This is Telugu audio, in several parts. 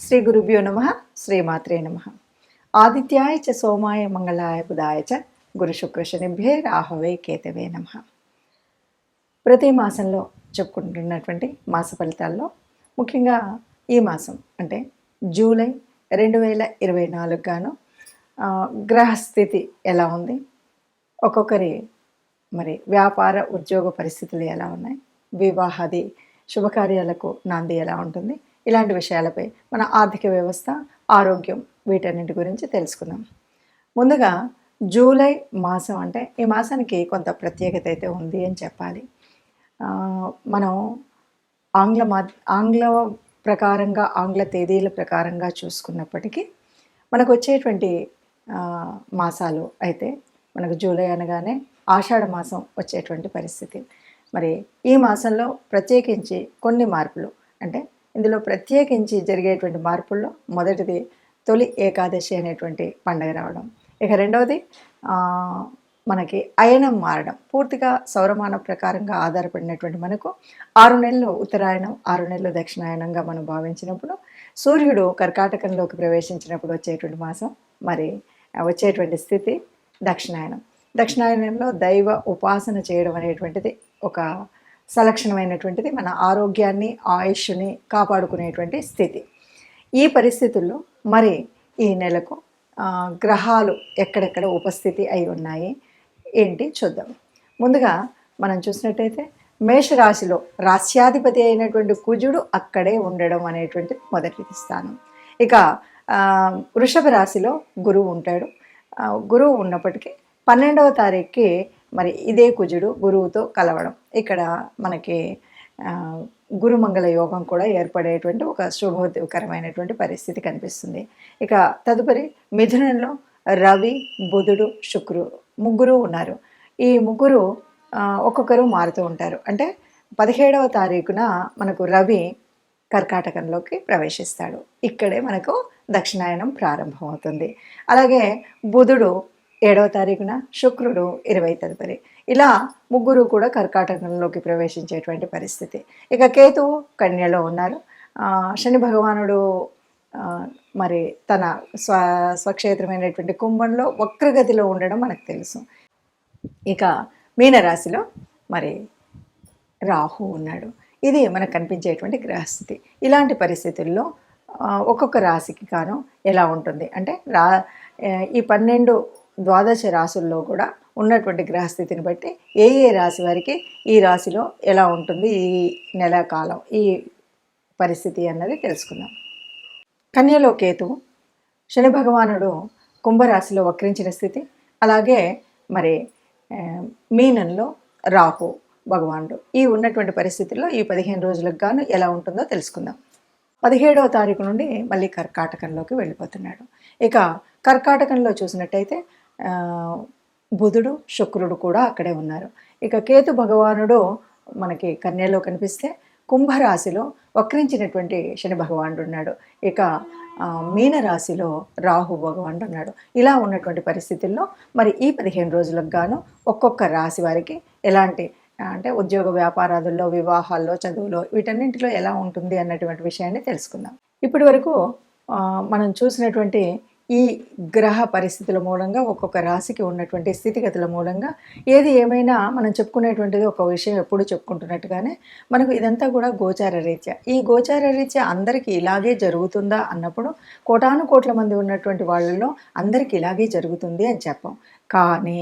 శ్రీ గురుభ్యో నమ శ్రీమాత్రే నమ ఆదిత్యాయ చ సోమాయ మంగళాయ బుధాయ చ గురు శుక్రశనిభ్యే రాహవే కేతవే నమ ప్రతి మాసంలో చెప్పుకుంటున్నటువంటి మాస ఫలితాల్లో ముఖ్యంగా ఈ మాసం అంటే జూలై రెండు వేల ఇరవై నాలుగు గాను గ్రహస్థితి ఎలా ఉంది? ఒక్కొక్కరి మరి వ్యాపార ఉద్యోగ పరిస్థితులు ఎలా ఉన్నాయి? వివాహాది శుభకార్యాలకు నాంది ఎలా ఉంటుంది? ఇలాంటి విషయాలపై మన ఆర్థిక వ్యవస్థ ఆరోగ్యం వీటన్నిటి గురించి తెలుసుకుందాం. ముందుగా జూలై మాసం అంటే ఈ మాసానికి కొంత ప్రత్యేకత అయితే ఉంది అని చెప్పాలి. మనం ఆంగ్ల మా ఆంగ్ల ప్రకారంగా ఆంగ్ల తేదీల ప్రకారంగా చూసుకున్నప్పటికీ మనకు వచ్చేటువంటి మాసాలు అయితే మనకు జూలై అనగానే ఆషాఢ మాసం వచ్చేటువంటి పరిస్థితి. మరి ఈ మాసంలో ప్రత్యేకించి కొన్ని మార్పులు అంటే ఇందులో ప్రత్యేకించి జరిగేటువంటి మార్పుల్లో మొదటిది తొలి ఏకాదశి అనేటువంటి పండగ రావడం. ఇక రెండవది మనకి అయనం మారడం. పూర్తిగా సౌరమాన ప్రకారంగా ఆధారపడినటువంటి మనకు ఆరు నెలలు ఉత్తరాయణం ఆరు నెలలు దక్షిణాయనంగా మనం భావించినప్పుడు సూర్యుడు కర్కాటకంలోకి ప్రవేశించినప్పుడు వచ్చేటువంటి మాసం మరి వచ్చేటువంటి స్థితి దక్షిణాయనం. దక్షిణాయనంలో దైవ ఉపాసన చేయడం అనేటువంటిది ఒక సలక్షణమైనటువంటిది మన ఆరోగ్యాన్ని ఆయుష్ని కాపాడుకునేటువంటి స్థితి. ఈ పరిస్థితుల్లో మరి ఈ నెలకు గ్రహాలు ఎక్కడెక్కడ ఉపస్థితి అయి ఉన్నాయి ఏంటి చూద్దాం. ముందుగా మనం చూసినట్టయితే మేషరాశిలో రాస్యాధిపతి అయినటువంటి కుజుడు అక్కడే ఉండడం అనేటువంటి మొదటి స్థానం. ఇక వృషభ రాశిలో గురువు ఉంటాడు. గురువు ఉన్నప్పటికీ పన్నెండవ తారీఖుకి మరి ఇదే కుజుడు గురువుతో కలవడం. ఇక్కడ మనకి గురుమంగళ యోగం కూడా ఏర్పడేటువంటి ఒక శుభోదకరమైనటువంటి పరిస్థితి కనిపిస్తుంది. ఇక తదుపరి మిథునంలో రవి బుధుడు శుక్రు ముగ్గురు ఉన్నారు. ఈ ముగ్గురు ఒక్కొక్కరు మారుతూ ఉంటారు. అంటే పదిహేడవ తారీఖున మనకు రవి కర్కాటకంలోకి ప్రవేశిస్తాడు. ఇక్కడే మనకు దక్షిణాయనం ప్రారంభమవుతుంది. అలాగే బుధుడు ఏడవ తారీఖున శుక్రుడు ఇరవై తదుపరి. ఇలా ముగ్గురు కూడా కర్కాటకంలోకి ప్రవేశించేటువంటి పరిస్థితి. ఇక కేతువు కన్యలో ఉన్నారు. శని భగవానుడు మరి తన స్వ స్వక్షేత్రమైనటువంటి కుంభంలో వక్రగతిలో ఉండడం మనకు తెలుసు. ఇక మీనరాశిలో మరి రాహు ఉన్నాడు. ఇది మనకు కనిపించేటువంటి గ్రహస్థితి. ఇలాంటి పరిస్థితుల్లో ఒక్కొక్క రాశికి గాను ఎలా ఉంటుంది? అంటే రా ఈ పన్నెండు ద్వాదశ రాసుల్లో కూడా ఉన్నటువంటి గ్రహస్థితిని బట్టి ఏ ఏ రాశి వారికి ఈ రాశిలో ఎలా ఉంటుంది ఈ నెల కాలం ఈ పరిస్థితి అన్నది తెలుసుకుందాం. కన్యలో కేతు శని భగవానుడు కుంభరాశిలో వక్రించిన స్థితి అలాగే మరి మీనంలో రాహు భగవానుడు. ఈ ఉన్నటువంటి పరిస్థితుల్లో ఈ పదిహేను రోజులకు గాను ఎలా ఉంటుందో తెలుసుకుందాం. పదిహేడవ తారీఖు నుండి మళ్ళీ కర్కాటకంలోకి వెళ్ళిపోతున్నాడు. ఇక కర్కాటకంలో చూసినట్టయితే బుధుడు శుక్రుడు కూడా అక్కడే ఉన్నారు. ఇక కేతు భగవానుడు మనకి కన్యలో కనిపిస్తే కుంభరాశిలో వక్రించినటువంటి శని భగవానుడు ఉన్నాడు ఇక మీనరాశిలో రాహు భగవానుడు ఉన్నాడు ఇలా ఉన్నటువంటి పరిస్థితుల్లో మరి ఈ పదిహేను రోజులకు గాను ఒక్కొక్క రాశి వారికి ఎలాంటి అంటే ఉద్యోగ వ్యాపారాదుల్లో వివాహాల్లో చదువులో వీటన్నింటిలో ఎలా ఉంటుంది అన్నటువంటి విషయాన్ని తెలుసుకుందాం. ఇప్పటి వరకు మనం చూసినటువంటి ఈ గ్రహ పరిస్థితుల మూలంగా ఒక్కొక్క రాశికి ఉన్నటువంటి స్థితిగతుల మూలంగా ఏది ఏమైనా మనం చెప్పుకునేటువంటిది ఒక విషయం ఎప్పుడు చెప్పుకుంటున్నట్టుగానే మనకు ఇదంతా కూడా గోచార రీత్యా. ఈ గోచార రీత్యా అందరికీ ఇలాగే జరుగుతుందా అన్నప్పుడు కోటాను కోట్ల మంది ఉన్నటువంటి వాళ్ళలో అందరికీ ఇలాగే జరుగుతుంది అని చెప్పాం. కానీ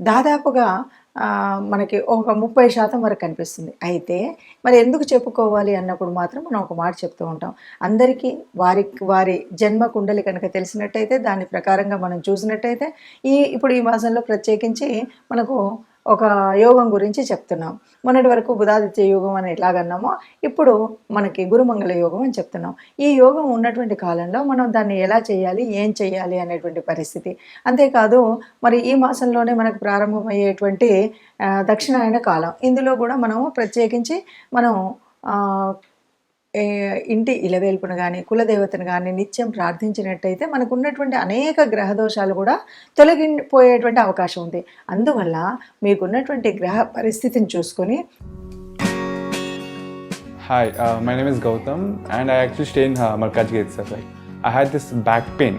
దాదాపుగా మనకి ఒక ముప్పై శాతం వరకు కనిపిస్తుంది. అయితే మరి ఎందుకు చెప్పుకోవాలి అన్నప్పుడు మాత్రం మనం ఒక మాట చెప్తూ ఉంటాం. అందరికీ వారి వారి జన్మ కుండలి కనుక తెలిసినట్టయితే దాని ప్రకారంగా మనం చూసినట్టయితే ఈ ఇప్పుడు ఈ మాసంలో ప్రత్యేకించి మనకు ఒక యోగం గురించి చెప్తున్నాం. మొన్నటి వరకు బుధాదిత్య యోగం అని ఎలాగన్నామో ఇప్పుడు మనకి గురుమంగళ యోగం అని చెప్తున్నాం. ఈ యోగం ఉన్నటువంటి కాలంలో మనం దాన్ని ఎలా చేయాలి ఏం చేయాలి అనేటువంటి పరిస్థితి. అంతేకాదు మరి ఈ మాసంలోనే మనకు ప్రారంభమయ్యేటువంటి దక్షిణాయన కాలం. ఇందులో కూడా మనము ప్రత్యేకించి మనం ఇంటి ఇలవేల్పును కానీ కులదేవతను కానీ నిత్యం ప్రార్థించినట్టయితే మనకు ఉన్నటువంటి అనేక గ్రహ దోషాలు కూడా తొలగిపోయేటువంటి అవకాశం ఉంది అందువల్ల మీకున్నటువంటి గ్రహ పరిస్థితిని చూసుకొని hi my name is Gautam and I actually stay in Markaz gate sir I had this back pain.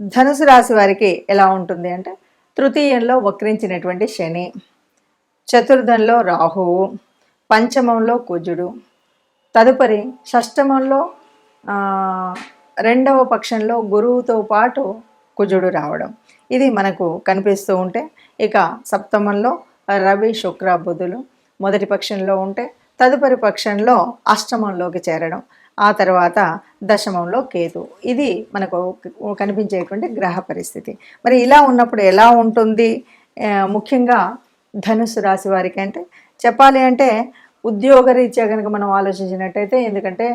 ధనుసు రాశి వారికి ఎలా ఉంటుంది అంటే తృతీయంలో వక్రించినటువంటి శని చతుర్థంలో రాహువు పంచమంలో కుజుడు తదుపరి షష్టమంలో రెండవ పక్షంలో గురువుతో పాటు కుజుడు రావడం. ఇది మనకు కనిపిస్తూ ఉంటే ఇక సప్తమంలో రవి శుక్ర బుధులు మొదటి పక్షంలో ఉంటే తదుపరి పక్షంలో అష్టమంలోకి చేరడం. ఆ తర్వాత దశమంలో కేతు. ఇది మనకు కనిపించేటువంటి గ్రహ పరిస్థితి. మరి ఇలా ఉన్నప్పుడు ఎలా ఉంటుంది? ముఖ్యంగా ధనుసు రాశి వారికి అంటే చెప్పాలి అంటే ఉద్యోగరీత్యా కనుక మనం ఆలోచించినట్టయితే ఎందుకంటే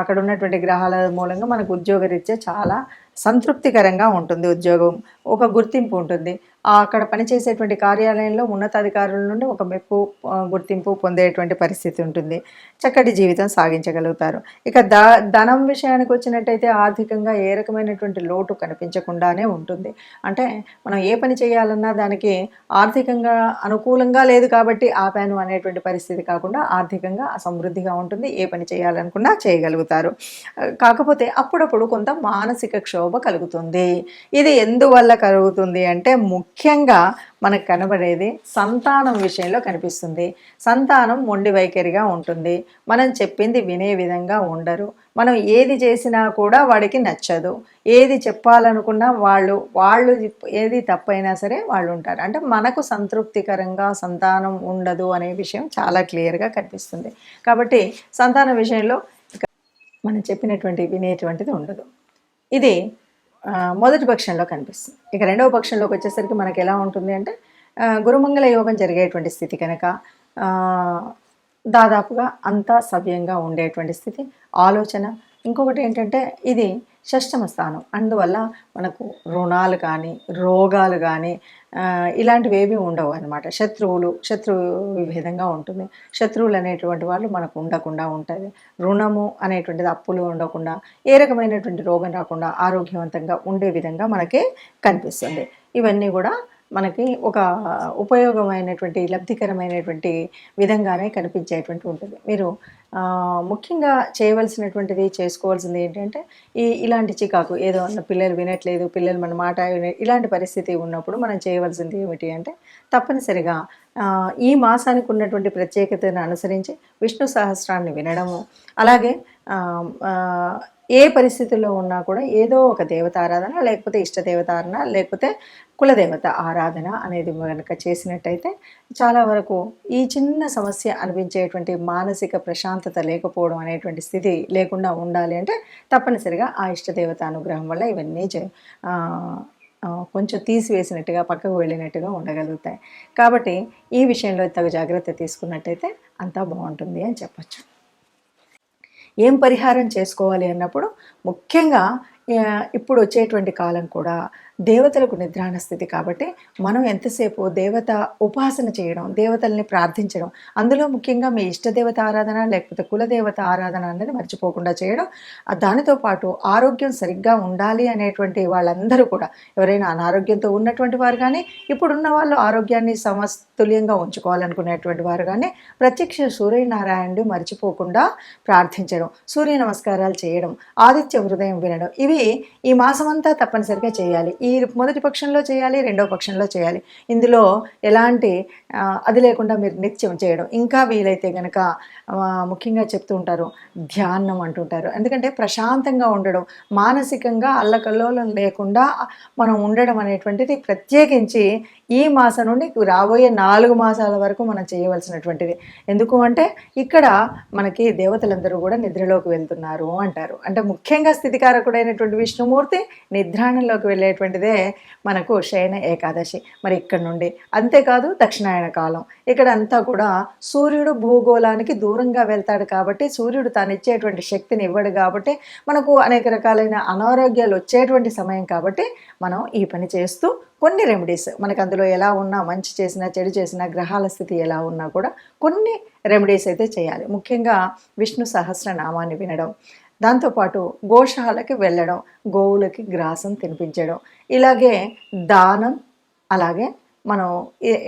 అక్కడ ఉన్నటువంటి గ్రహాల మూలంగా మనకు ఉద్యోగరీత్యా చాలా సంతృప్తికరంగా ఉంటుంది ఉద్యోగం. ఒక గుర్తింపు ఉంటుంది. అక్కడ పనిచేసేటువంటి కార్యాలయంలో ఉన్నతాధికారుల నుండి ఒక మెప్పు గుర్తింపు పొందేటువంటి పరిస్థితి ఉంటుంది. చక్కటి జీవితం సాగించగలుగుతారు. ఇక ద ధనం విషయానికి వచ్చినట్టయితే ఆర్థికంగా ఏ రకమైనటువంటి లోటు కనిపించకుండానే ఉంటుంది. అంటే మనం ఏ పని చేయాలన్నా దానికి ఆర్థికంగా అనుకూలంగా లేదు కాబట్టి ఆపాను అనేటువంటి పరిస్థితి కాకుండా ఆర్థికంగా సమృద్ధిగా ఉంటుంది. ఏ పని చేయాలనుకున్నా చేయగలుగుతారు. కాకపోతే అప్పుడప్పుడు కొంత మానసిక క్షోభ కలుగుతుంది. ఇది ఎందువల్ల కలుగుతుంది అంటే ముఖ్య ముఖ్యంగా మనకు కనబడేది సంతానం విషయంలో కనిపిస్తుంది. సంతానం మొండి వైఖరిగా ఉంటుంది. మనం చెప్పింది వినే విధంగా ఉండరు. మనం ఏది చేసినా కూడా వాడికి నచ్చదు. ఏది చెప్పాలనుకున్నా వాళ్ళు వాళ్ళు ఏది తప్పైనా సరే వాళ్ళు ఉంటారు. అంటే మనకు సంతృప్తికరంగా సంతానం ఉండదు అనే విషయం చాలా క్లియర్గా కనిపిస్తుంది. కాబట్టి సంతాన విషయంలో మనం చెప్పినటువంటి వినేటువంటిది ఉండదు. ఇది మొదటి పక్షంలో కనిపిస్తుంది. ఇక రెండవ పక్షంలోకి వచ్చేసరికి మనకి ఎలా ఉంటుంది అంటే గురుమంగళ యోగం జరిగేటువంటి స్థితి కనుక దాదాపుగా అంతా సవ్యంగా ఉండేటువంటి స్థితి. ఆలోచన. ఇంకొకటి ఏంటంటే ఇది షష్టమ స్థానం. అందువల్ల మనకు రుణాలు కానీ రోగాలు కానీ ఇలాంటివి ఏవి ఉండవు అనమాట శత్రువులు శత్రువు విధంగా ఉంటుంది. శత్రువులు అనేటువంటి వాళ్ళు మనకు ఉండకుండా ఉంటుంది రుణము అనేటువంటిది అప్పులు ఉండకుండా ఏ రకమైనటువంటి రోగం రాకుండా ఆరోగ్యవంతంగా ఉండే విధంగా మనకి కనిపిస్తుంది. ఇవన్నీ కూడా మనకి ఒక ఉపయోగమైనటువంటి లబ్ధికరమైనటువంటి విధంగానే కనిపించేటువంటి ఉంటుంది. మీరు ముఖ్యంగా చేయవలసినటువంటిది చేసుకోవాల్సింది ఏంటంటే ఈ ఇలాంటి చికాకు ఏదో అన్న పిల్లలు వినట్లేదు పిల్లలు మన మాట ఇలాంటి పరిస్థితి ఉన్నప్పుడు మనం చేయవలసింది ఏమిటి అంటే తప్పనిసరిగా ఈ మాసానికి ఉన్నటువంటి ప్రత్యేకతను అనుసరించి విష్ణు సహస్రాన్ని వినడము. అలాగే ఏ పరిస్థితుల్లో ఉన్నా కూడా ఏదో ఒక దేవత ఆరాధన లేకపోతే ఇష్ట దేవత ఆరాధన లేకపోతే కులదేవత ఆరాధన అనేది కనుక చేసినట్టయితే చాలా వరకు ఈ చిన్న సమస్య అనిపించేటువంటి మానసిక ప్రశాంతత లేకపోవడం అనేటువంటి స్థితి లేకుండా ఉండాలి అంటే తప్పనిసరిగా ఆ ఇష్టదేవత అనుగ్రహం వల్ల ఇవన్నీ కొంచెం తీసివేసినట్టుగా పక్కకు వెళ్ళినట్టుగా ఉండగలుగుతాయి. కాబట్టి ఈ విషయంలో తగు జాగ్రత్త తీసుకున్నట్టయితే అంతా బాగుంటుంది అని చెప్పచ్చు. ఏం పరిహారం చేసుకోవాలి అన్నప్పుడు ముఖ్యంగా ఇప్పుడు వచ్చేటువంటి కాలం కూడా దేవతలకు నిద్రాణ స్థితి కాబట్టి మనం ఎంతసేపు దేవత ఉపాసన చేయడం దేవతల్ని ప్రార్థించడం అందులో ముఖ్యంగా మీ ఇష్టదేవత ఆరాధన లేకపోతే కులదేవత ఆరాధన అనేది మర్చిపోకుండా చేయడం దానితో పాటు ఆరోగ్యం సరిగ్గా ఉండాలి అనేటువంటి వాళ్ళందరూ కూడా ఎవరైనా అనారోగ్యంతో ఉన్నటువంటి వారు కానీ ఇప్పుడున్న వాళ్ళు ఆరోగ్యాన్ని సమతుల్యంగా ఉంచుకోవాలనుకునేటువంటి వారు కానీ ప్రత్యక్ష సూర్యనారాయణుడు మర్చిపోకుండా ప్రార్థించడం సూర్య నమస్కారాలు చేయడం ఆదిత్య హృదయం వినడం ఇవి ఈ మాసమంతా తప్పనిసరిగా చేయాలి. ఈ మొదటి పక్షంలో చేయాలి రెండో పక్షంలో చేయాలి. ఇందులో ఎలాంటి అది లేకుండా మీరు నిత్యం చేయడం. ఇంకా వీలైతే కనుక ముఖ్యంగా చెప్తూ ఉంటారు ధ్యానం అంటుంటారు. ఎందుకంటే ప్రశాంతంగా ఉండడం మానసికంగా అల్లకల్లోలం లేకుండా మనం ఉండడం అనేటువంటిది ప్రత్యేకించి ఈ మాసం నుండి రాబోయే నాలుగు మాసాల వరకు మనం చేయవలసినటువంటిది. ఎందుకు అంటే ఇక్కడ మనకి దేవతలందరూ కూడా నిద్రలోకి వెళ్తున్నారు అంటారు. అంటే ముఖ్యంగా స్థితికారకుడైనటువంటి విష్ణుమూర్తి నిద్రాణంలోకి వెళ్ళేటువంటిదే మనకు శయన ఏకాదశి. మరి ఇక్కడ నుండి అంతేకాదు దక్షిణాయన కాలం. ఇక్కడ అంతా కూడా సూర్యుడు భూగోళానికి దూరంగా వెళ్తాడు కాబట్టి సూర్యుడు తాను ఇచ్చేటువంటి శక్తిని ఇవ్వడు కాబట్టి మనకు అనేక రకాలైన అనారోగ్యాలు వచ్చేటువంటి సమయం కాబట్టి మనం ఈ పని చేస్తూ కొన్ని రెమెడీస్ మనకు అందులో ఎలా ఉన్నా మంచి చేసినా చెడు చేసినా గ్రహాల స్థితి ఎలా ఉన్నా కూడా కొన్ని రెమెడీస్ అయితే చేయాలి. ముఖ్యంగా విష్ణు సహస్రనామాన్ని వినడం. దాంతోపాటు గోశాలకి వెళ్ళడం గోవులకి గ్రాసం తినిపించడం ఇలాగే దానం అలాగే మనం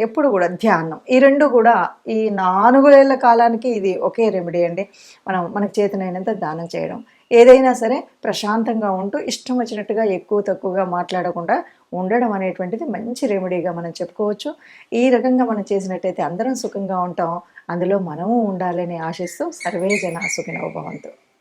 ఎప్పుడు కూడా ధ్యానం. ఈ రెండు కూడా ఈ నాలుగులేళ్ళ కాలానికి ఇది ఒకే రెమెడీ అండి. మనం మనకు చేతనైనంత దానం చేయడం. ఏదైనా సరే ప్రశాంతంగా ఉంటూ ఇష్టం వచ్చినట్టుగా ఎక్కువ తక్కువగా మాట్లాడకుండా ఉండడం అనేటువంటిది మంచి రెమెడీగా మనం చెప్పుకోవచ్చు. ఈ రకంగా మనం చేసినట్టయితే అందరం సుఖంగా ఉంటాం. అందులో మనము ఉండాలని ఆశిస్తూ సర్వే జన సుఖినో భవంతు.